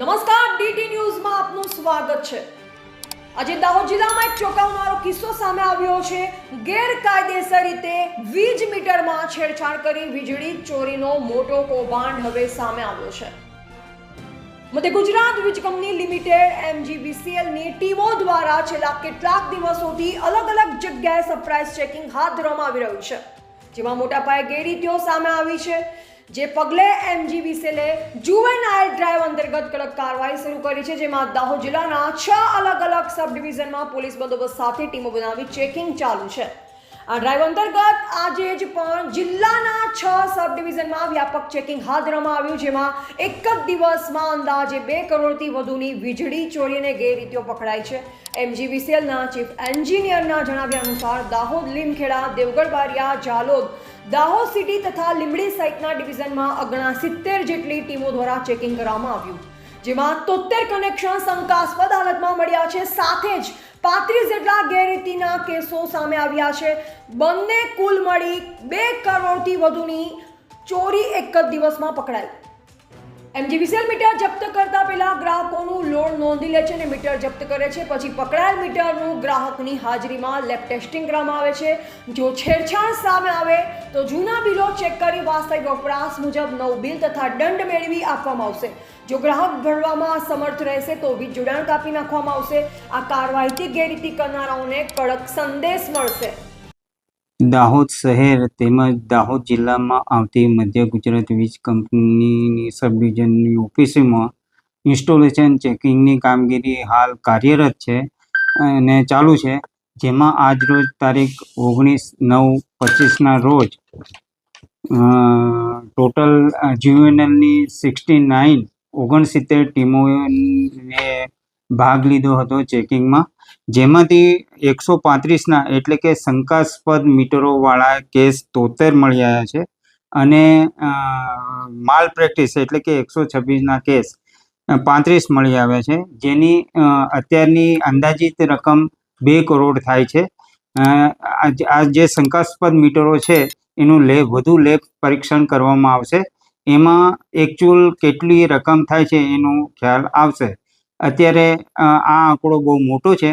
નમસ્કાર, ડીટી ન્યૂઝમાં આપનું સ્વાગત છે. આજે દાહોદ જિલ્લામાં એક ચોંકાવનારો કિસ્સો સામે આવ્યો છે. ગેરકાયદેસર રીતે વીજ મીટરમાં છેડછાડ કરી વીજળી ચોરીનો મોટો કૌભાંડ હવે સામે આવ્યો છે. મધ્ય ગુજરાત વીજ કંપની લિમિટેડ એમજીવીસીએલની ટીમો દ્વારા છેલ્લા કેટલાક દિવસોથી અલગ અલગ જગ્યાએ સરપ્રાઇઝ ચેકિંગ હાથ ધરવામાં આવી રહ્યું છે. જેમાં મોટા પાયે ગેરરીતિઓ સામે આવી છે. જે પગલે એમજીવીસીએલે જુવેનાઇલ ડ્રાઈવ અંતર્ગત કડક કાર્યવાહી શરૂ કરી છે, જેમાં દાહોદ જિલ્લાના છ અલગ અલગ સબ ડિવિઝનમાં પોલીસ બંદોબસ્ત સાથે ટીમો બનાવી ચેકિંગ ચાલુ છે. આ ડ્રાઈવ અંતર્ગત આજે જ પણ જિલ્લાના છ સબ ડિવિઝનમાં વ્યાપક ચેકિંગ હાથ ધરવામાં આવ્યું જેમાં એક જ દિવસમાં અંદાજે બે કરોડથી વધુની વીજળી ચોરી અને ગેરરીતિઓ પકડાઈ છે. એમજીવીસીએલના ચીફ એન્જિનિયરના જણાવ્યા અનુસાર દાહોદ, લીમખેડા, દેવગઢ, બારિયા જાલોદ દાહોદ સિટી તથા લીંબડી સહિતના ડિવિઝનમાં અગણા સિત્તેર જેટલી ટીમો દ્વારા ચેકિંગ કરવામાં આવ્યું. જેમાં તોતેર કનેક્શન શંકાસ્પદ હાલતમાં મળ્યા છે. સાથે જ પાંત્રીસ જેટલા ગેરરીતિના કેસો સામે આવ્યા છે. બંને કુલ મળી બે કરોડથી વધુની ચોરી એક જ દિવસમાં પકડાઈ. એમજીવીસીએલ મીટર જપ્ત કરતા પહેલા ગ્રાહકોનું લોડ નોંધી લે છે અને મીટર જપ્ત કરે છે. પછી પકડાયેલ મીટરનું ગ્રાહકની હાજરીમાં લેબ ટેસ્ટિંગ કરવામાં આવે છે. જો છેડછાડ સામે આવે તો જૂના બિલો ચેક કરી વાસ્તવિક વપરાશ મુજબ નવ બિલ તથા દંડ મેળવી આપવામાં આવશે. જો ગ્રાહક ભરવામાં અસમર્થ રહેશે તો વીજ જોડાણ કાપી નાખવામાં આવશે. આ કાર્યવાહીથી ગેરરીતિ કરનારાઓને કડક સંદેશ મળશે. દાહોદ શહેર તેમજ દાહોદ જિલ્લામાં આવતી મધ્ય ગુજરાત વીજ કંપનીની સબ ડિવિઝનની ઓફિસમાં ઇન્સ્ટોલેશન ચેકિંગની કામગીરી હાલ કાર્યરત છે અને ચાલુ છે, જેમાં આજ રોજ તારીખ ઓગણીસ નવ પચીસના રોજ ટોટલ જ્યુએનએલની સિક્સટી નાઇન ઓગણસિત્તેર ટીમોએ ભાગ લીધો હતો ચેકિંગમાં. જેમાંથી એકસો પાંત્રીસના એટલે કે શંકાસ્પદ મીટરોવાળા કેસ તોતેર મળી આવ્યા છે. અને માલ પ્રેક્ટિસ એટલે કે એકસો છવ્વીસના કેસ પાંત્રીસ મળી આવ્યા છે. જેની અત્યારની અંદાજિત રકમ બે કરોડ થાય છે. આ જે- શંકાસ્પદ મીટરો છે, એનું લેબ વધુ લેબ પરીક્ષણ કરવામાં આવશે. એમાં એકચ્યુઅલ કેટલી રકમ થાય છે એનો ખ્યાલ આવશે. અત્યારે આ આંકડો બહુ મોટો છે.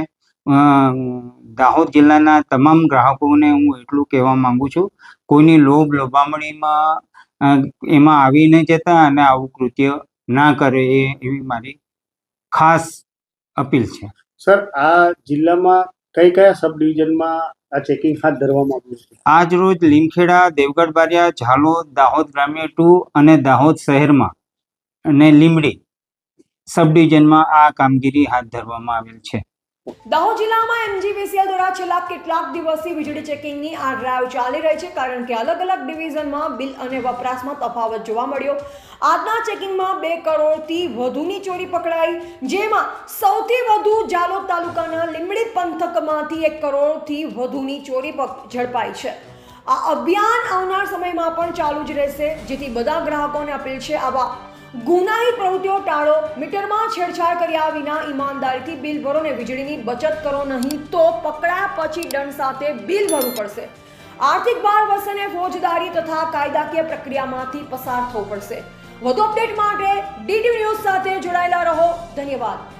દાહોદ જિલ્લાના તમામ ગ્રાહકોને હું એટલું કહેવા માંગુ છું કોઈની લોભ લોભામણીમાં એમાં આવી નહીં જતા અને આવું કૃત્ય ના કરે એ એવી મારી ખાસ અપીલ છે. સર આ જિલ્લામાં કઈ કયા સબ ડિવિઝનમાં આ ચેકિંગ હાથ ધરવામાં આવ્યું છે? આજ રોજ લીમખેડા દેવગઢ બારિયા ઝાલોદ દાહોદ ગ્રામ્ય ટુ અને દાહોદ શહેરમાં અને લીમડી સબ ડિવિઝનમાં આ કામગીરી હાથ ધરવામાં આવેલ છે. દાહોદ જિલ્લામાં એમજીવીસીએલ દ્વારા છેલ્લા કેટલાક દિવસથી વીજળી ચેકિંગની આ ડ્રાઈવ ચાલી રહી છે કારણ કે અલગ અલગ ડિવિઝનમાં બિલ અને વપરાશમાં તફાવત જોવા મળ્યો. આજના ચેકિંગમાં બે કરોડથી વધુની ચોરી પકડાઈ, જેમાં સૌથી વધુ જાલોદ તાલુકાના લીમડી પંથકમાંથી એક કરોડથી વધુની ચોરી ઝડપાઈ છે. આ અભિયાન આવનાર સમયમાં પણ ચાલુ જ રહેશે, જેથી બધા ગ્રાહકોને અપીલ છે આવા ગુનાહિત પ્રવૃત્તિઓ ટાળો, મીટરમાં છેડછાડ કર્યા વિના ઈમાનદારીથી બિલ ભરો ને વીજળીની બચત કરો નહીં તો પકડાયા પછી દંડ સાથે બિલ ભરવું પડશે. આર્થિક ભાર વધશે ને ફોજદારી તથા કાયદાકીય પ્રક્રિયામાંથી પસાર થવું પડશે. વધુ અપડેટ માટે ડીટી ન્યૂઝ સાથે જોડાયેલા રહો. ધન્યવાદ.